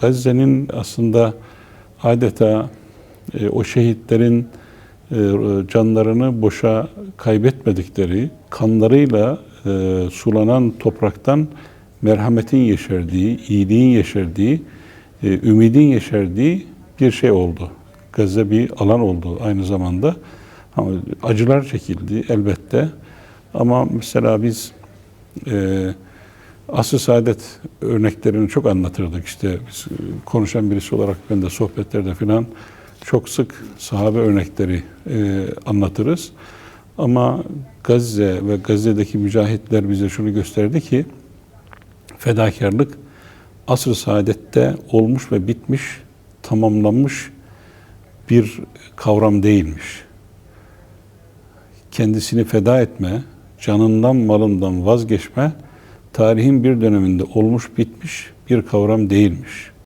Gazze'nin aslında adeta e, o şehitlerin e, canlarını boşa kaybetmedikleri, kanlarıyla e, sulanan topraktan merhametin yeşerdiği, iyiliğin yeşerdiği, e, ümidin yeşerdiği bir şey oldu. Gazze bir alan oldu aynı zamanda. Ama acılar çekildi elbette. Ama mesela biz e, asr saadet örneklerini çok anlatırdık. İşte biz e, konuşan birisi olarak ben de sohbetlerde falan çok sık sahabe örnekleri e, anlatırız. Ama Gazze ve Gazze'deki mücahitler bize şunu gösterdi ki fedakarlık asr-ı saadette olmuş ve bitmiş, tamamlanmış bir kavram değilmiş. Kendisini feda etme, canından malından vazgeçme tarihin bir döneminde olmuş bitmiş bir kavram değilmiş.